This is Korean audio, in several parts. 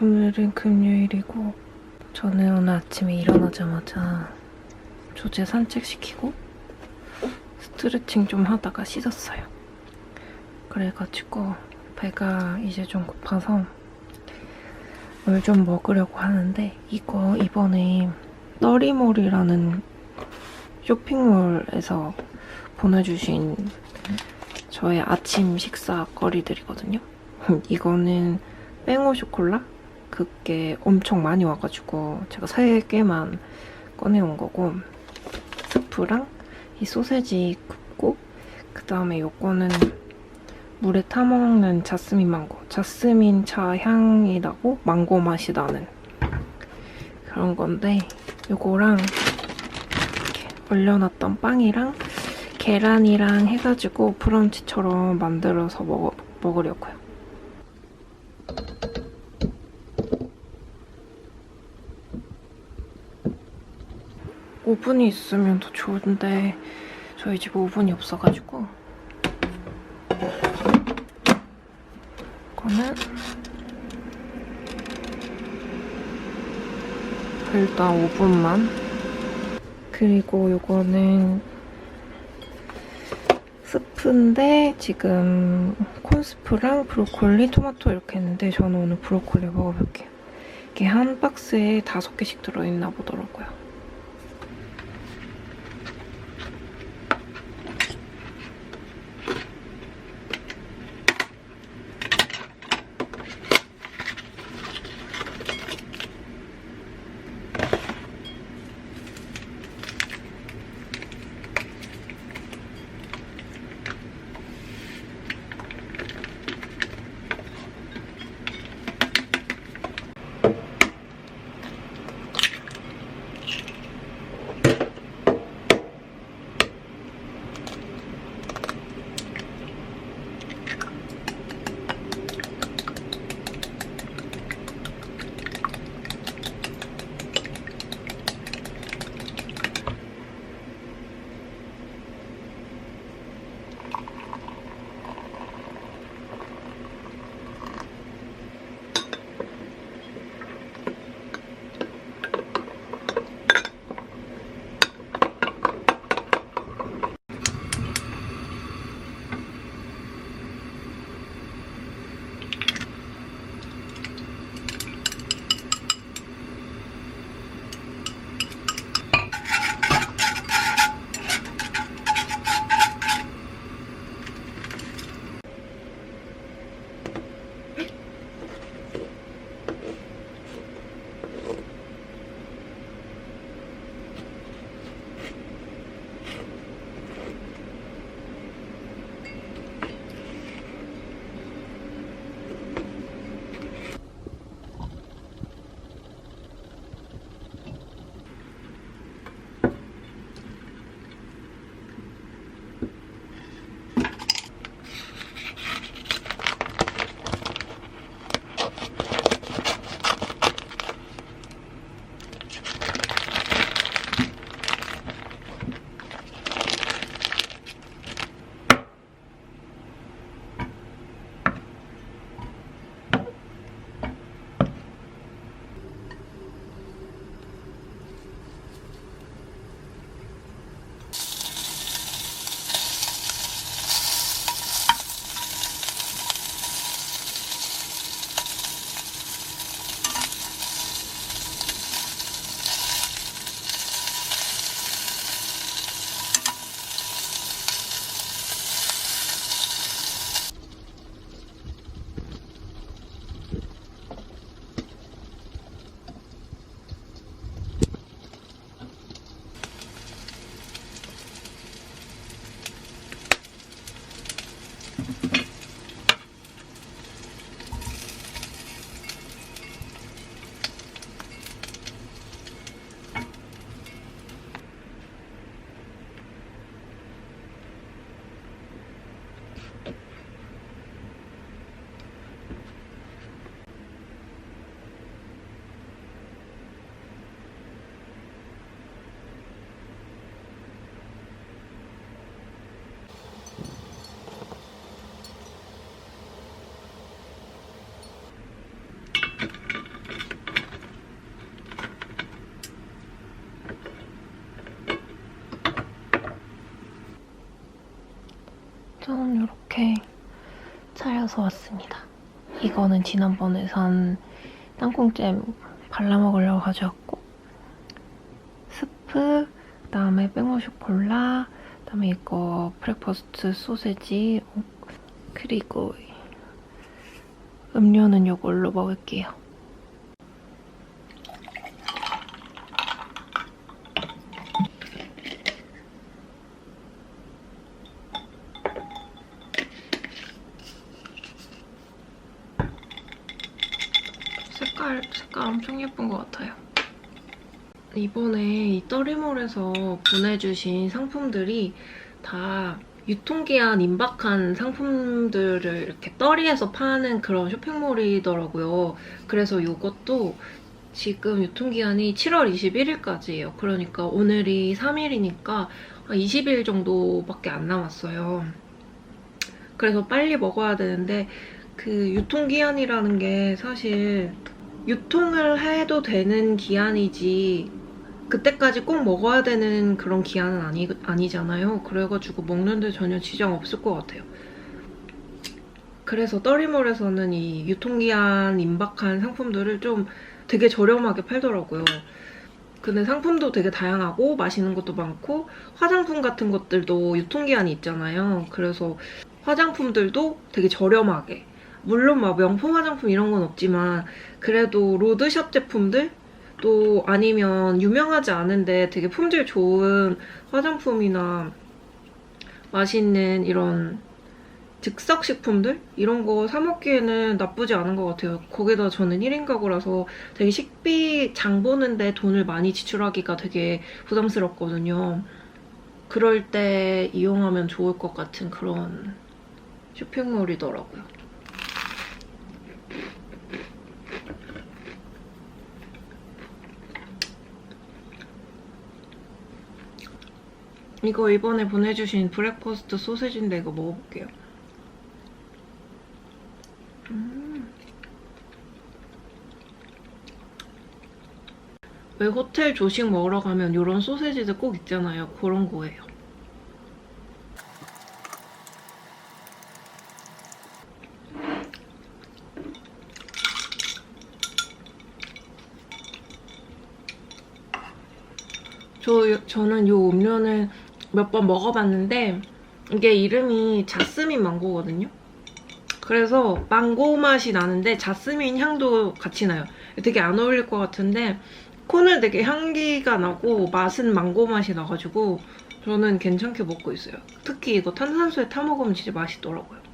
오늘은 금요일이고 저는 오늘 아침에 일어나자마자 조제 산책시키고 스트레칭 좀 하다가 씻었어요. 그래가지고 배가 이제 좀 고파서 뭘 좀 먹으려고 하는데 이거 이번에 떠리몰이라는 쇼핑몰에서 보내주신 저의 아침 식사 거리들이거든요. 이거는 뺑오 쇼콜라? 그게 엄청 많이 와가지고 제가 세 개만 꺼내온 거고 스프랑 이 소세지 굽고 그 다음에 요거는 물에 타먹는 자스민 망고 자스민 차 향이 나고 망고 맛이 나는 그런 건데 요거랑 이렇게 얼려놨던 빵이랑 계란이랑 해가지고 브런치처럼 만들어서 먹어, 먹으려고요. 오븐이 있으면 더 좋은데 저희 집 오븐이 없어가지고 이거는 일단 5분만 그리고 요거는 스프인데 지금 콘스프랑 브로콜리, 토마토 이렇게 했는데 저는 오늘 브로콜리 먹어볼게요. 이게 한 박스에 다섯 개씩 들어있나 보더라고요. 사려서 왔습니다. 이거는 지난번에 산 땅콩잼 발라 먹으려고 가져왔고 스프, 그다음에 뺑오 쇼콜라, 그다음에 이거 브렉퍼스트 소세지 그리고 음료는 이걸로 먹을게요. 색깔, 색깔 엄청 예쁜 것 같아요. 이번에 이 떠리몰에서 보내주신 상품들이 다 유통기한 임박한 상품들을 이렇게 떠리에서 파는 그런 쇼핑몰이더라고요. 그래서 이것도 지금 유통기한이 7월 21일까지예요. 그러니까 오늘이 3일이니까 20일 정도밖에 안 남았어요. 그래서 빨리 먹어야 되는데 그 유통기한이라는 게 사실 유통을 해도 되는 기한이지 그때까지 꼭 먹어야 되는 그런 기한은 아니, 아니잖아요. 그래가지고 먹는데 전혀 지장 없을 것 같아요. 그래서 떠리몰에서는 이 유통기한 임박한 상품들을 좀 되게 저렴하게 팔더라고요. 근데 상품도 되게 다양하고 맛있는 것도 많고 화장품 같은 것들도 유통기한이 있잖아요. 그래서 화장품들도 되게 저렴하게 물론 막 명품 화장품 이런 건 없지만 그래도 로드샵 제품들 또 아니면 유명하지 않은데 되게 품질 좋은 화장품이나 맛있는 이런 즉석 식품들 이런 거 사 먹기에는 나쁘지 않은 것 같아요. 거기다 저는 1인 가구라서 되게 식비 장 보는데 돈을 많이 지출하기가 되게 부담스럽거든요. 그럴 때 이용하면 좋을 것 같은 그런 쇼핑몰이더라고요. 이거 이번에 보내주신 브렉퍼스트 소세지인데 이거 먹어볼게요. 음. 왜 호텔 조식 먹으러 가면 이런 소세지들 꼭 있잖아요. 그런 거예요. 저, 저는 이 음료는 몇 번 먹어봤는데 이게 이름이 자스민 망고거든요. 그래서 망고 맛이 나는데 자스민 향도 같이 나요. 되게 안 어울릴 것 같은데 콘은 되게 향기가 나고 맛은 망고 맛이 나가지고 저는 괜찮게 먹고 있어요. 특히 이거 탄산수에 타 먹으면 진짜 맛있더라고요.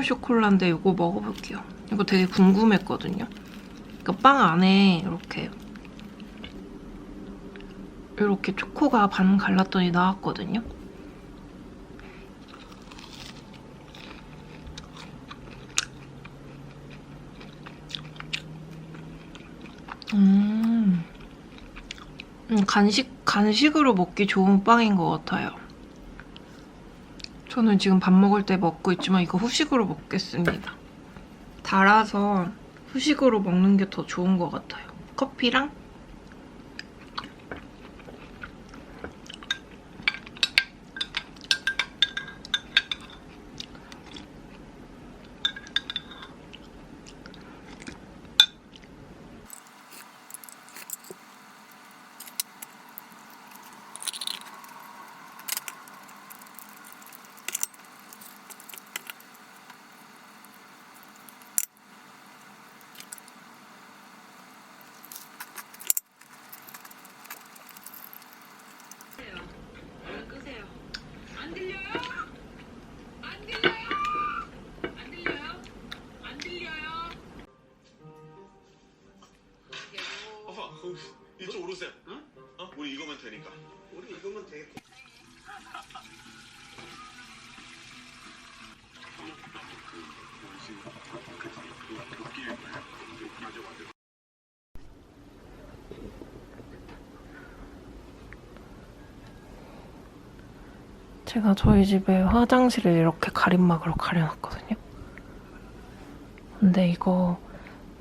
뺑오 쇼콜라인데 이거 먹어볼게요. 이거 되게 궁금했거든요. 그러니까 빵 안에 이렇게 이렇게 초코가 반 갈랐더니 나왔거든요. 음, 음, 간식 간식으로 먹기 좋은 빵인 것 같아요. 저는 지금 밥 먹을 때 먹고 있지만 이거 후식으로 먹겠습니다. 달아서 후식으로 먹는 게 더 좋은 것 같아요. 커피랑 제가 저희 집에 화장실을 이렇게 가림막으로 가려놨거든요. 근데 이거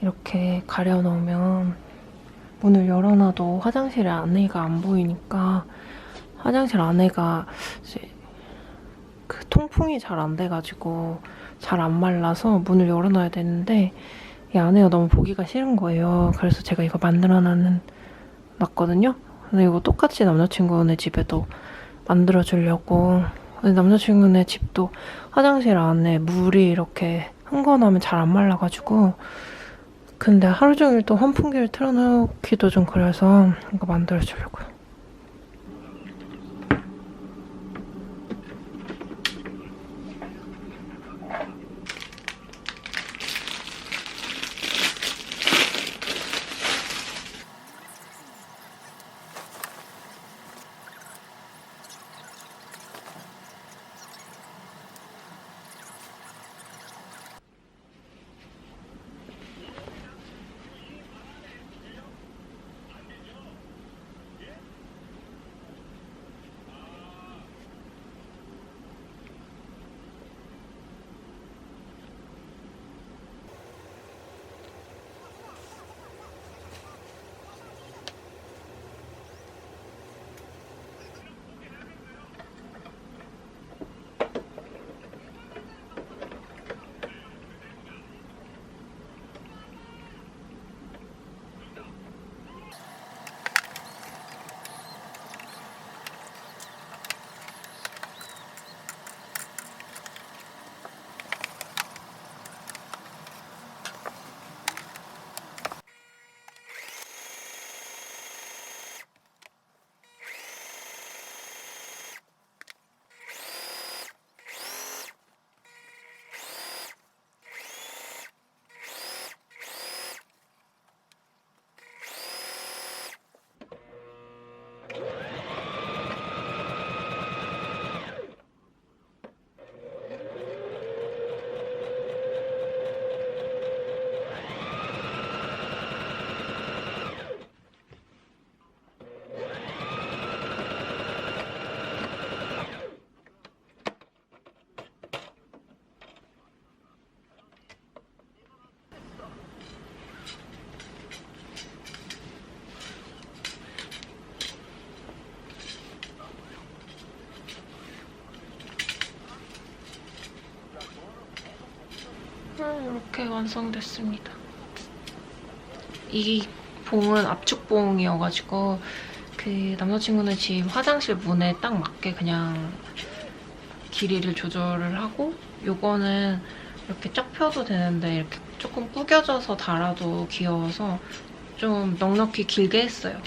이렇게 가려놓으면 문을 열어놔도 화장실 안에가 안 보이니까 화장실 안에가 이제 그 통풍이 잘 안 돼가지고 잘 안 말라서 문을 열어놔야 되는데 이 안에가 너무 보기가 싫은 거예요. 그래서 제가 이거 만들어놨는 놨거든요. 근데 이거 똑같이 남자친구네 집에도 만들어 주려고. 근데 남자친구네 집도 화장실 안에 물이 이렇게 흥건하면 잘 안 말라가지고. 근데 하루 종일 또 환풍기를 틀어놓기도 좀 그래서 이거 만들어 주려고요. 이렇게 완성됐습니다. 이 봉은 압축봉이어가지고 그 남자친구는 집 화장실 문에 딱 맞게 그냥 길이를 조절을 하고 요거는 이렇게 쫙 펴도 되는데 이렇게 조금 구겨져서 달아도 귀여워서 좀 넉넉히 길게 했어요.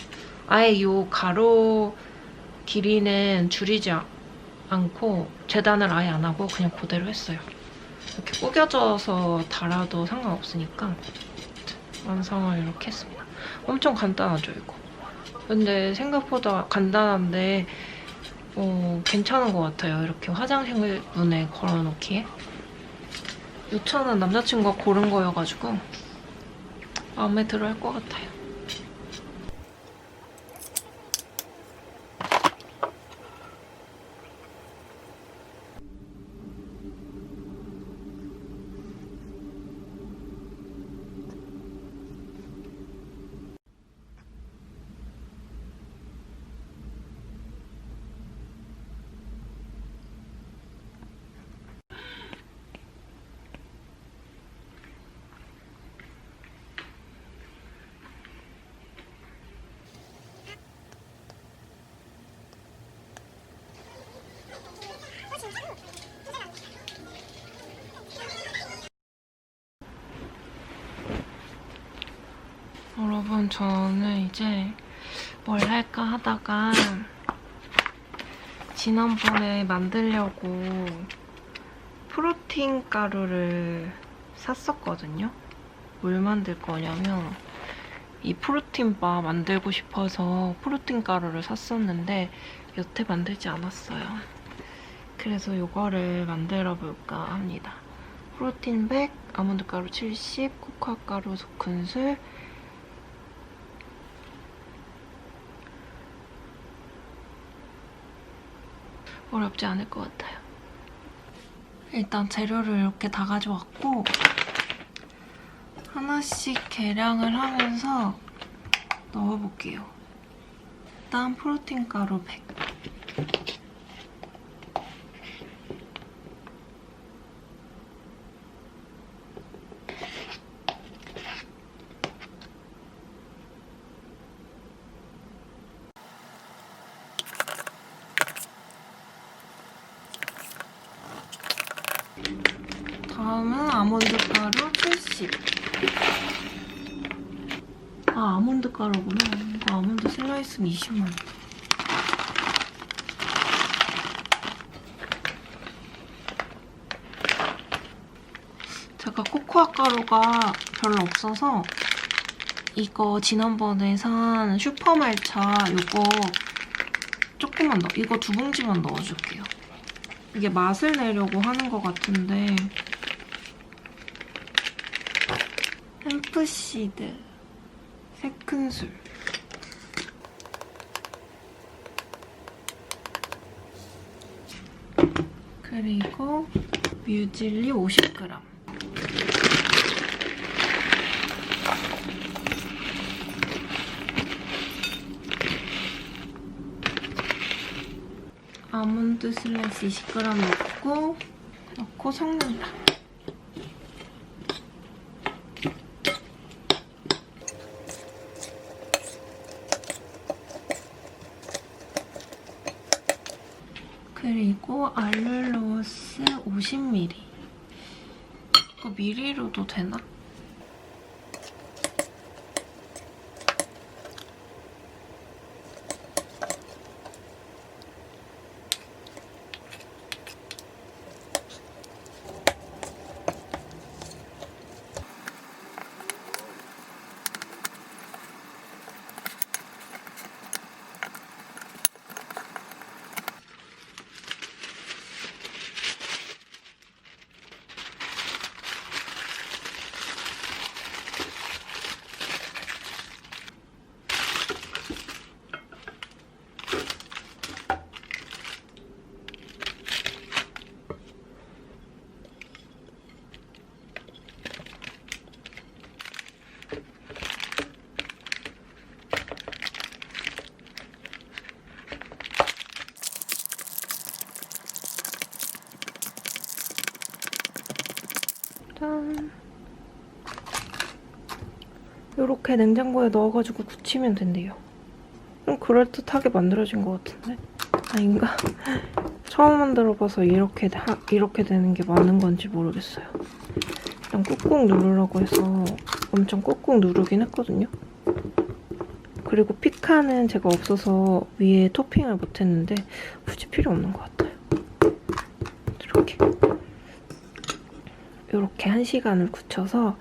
아예 요 가로 길이는 줄이지 아- 않고 재단을 아예 안 하고 그냥 그대로 했어요. 이렇게 구겨져서 달아도 상관없으니까 완성을 이렇게 했습니다. 엄청 간단하죠, 이거. 근데 생각보다 간단한데 어, 괜찮은 것 같아요. 이렇게 화장실 문에 걸어놓기에. 이 차는 남자친구가 고른 거여가지고 마음에 들어 할 것 같아요. 여러분 저는 이제 뭘 할까 하다가 지난번에 만들려고 프로틴 가루를 샀었거든요. 뭘 만들 거냐면 이 프로틴 바 만들고 싶어서 프로틴 가루를 샀었는데 여태 만들지 않았어요. 그래서 이거를 만들어 볼까 합니다. 프로틴 100, 아몬드 가루 70, 코코아 가루 2큰술, 어렵지 않을 것 같아요. 일단 재료를 이렇게 다 가져왔고 하나씩 계량을 하면서 넣어볼게요. 일단 프로틴 가루 100. 다음은 아몬드 가루 70. 아, 아몬드 가루구나. 이거 아몬드 슬라이스는 20만 원. 제가 코코아 가루가 별로 없어서 이거 지난번에 산 슈퍼말차 이거 조금만 넣어. 이거 두 봉지만 넣어줄게요. 이게 맛을 내려고 하는 것 같은데 햄프시드 세 큰술 그리고 뮤즐리 50g 아몬드 슬라이스 20g 넣고 넣고 섞는다. 그리고 알룰로스 50ml. 이거 미리로도 되나? 이렇게 냉장고에 넣어가지고 굳히면 된대요. 좀 그럴듯하게 만들어진 것 같은데? 아닌가? 처음 만들어봐서 이렇게, 하, 이렇게 되는 게 맞는 건지 모르겠어요. 그냥 꾹꾹 누르라고 해서 엄청 꾹꾹 누르긴 했거든요. 그리고 피카는 제가 없어서 위에 토핑을 못했는데 굳이 필요 없는 것 같아요. 이렇게. 이렇게 한 시간을 굳혀서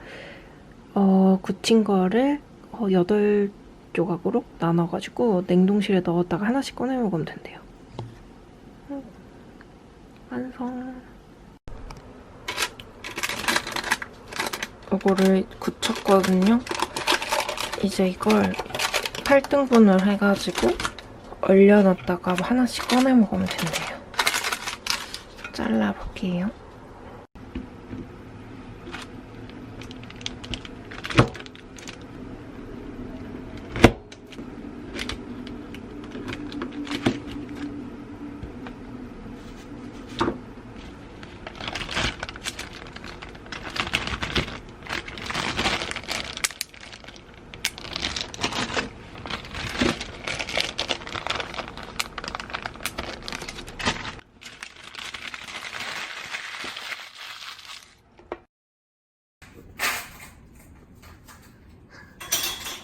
어, 굳힌 거를 어, 8조각으로 나눠가지고 냉동실에 넣었다가 하나씩 꺼내 먹으면 된대요. 음, 완성. 이거를 굳혔거든요. 이제 이걸 8등분을 해가지고 얼려놨다가 하나씩 꺼내 먹으면 된대요. 잘라볼게요.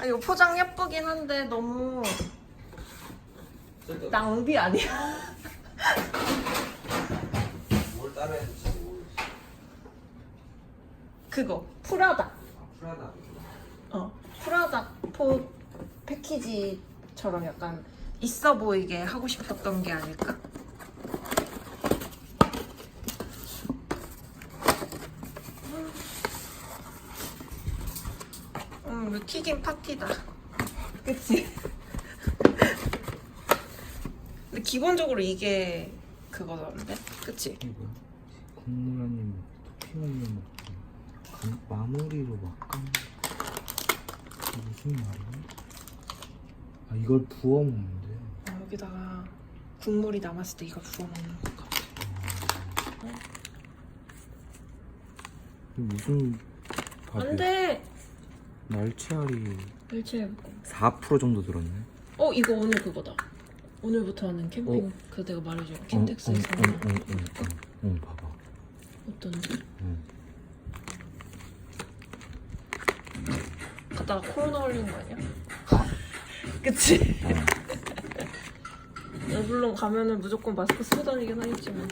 이거 포장 예쁘긴 한데 너무 낭비 아니야? 뭘 될지 모르겠어. 그거 프라다. 아, 프라다. 어 프라다 포 패키지처럼 약간 있어 보이게 하고 싶었던 게 아닐까? 음, 이거 튀김 파티다. 그치? 근데 기본적으로 이게 그거던데? 그치? 이거 국물 아니면 토핑 아니면 음, 마무리로 막간 무슨 말이야? 아 이걸 부어 먹는데 어, 여기다가 국물이 남았을 때 이거 부어 먹는 거 같아. 무슨 밥이야? 안 돼. 날치알이 멸치알 4% 정도 들었네. 어 이거 오늘 그거다. 오늘부터 하는 캠핑 그 내가 킨텍스에서 어, 어, 어, 어, 어, 어, 어, 봐봐. 어떤지. 응. 갔다가 코로나 걸리는 거 아니야? 그치? 어. 물론 가면은 무조건 마스크 쓰고 다니긴 하겠지만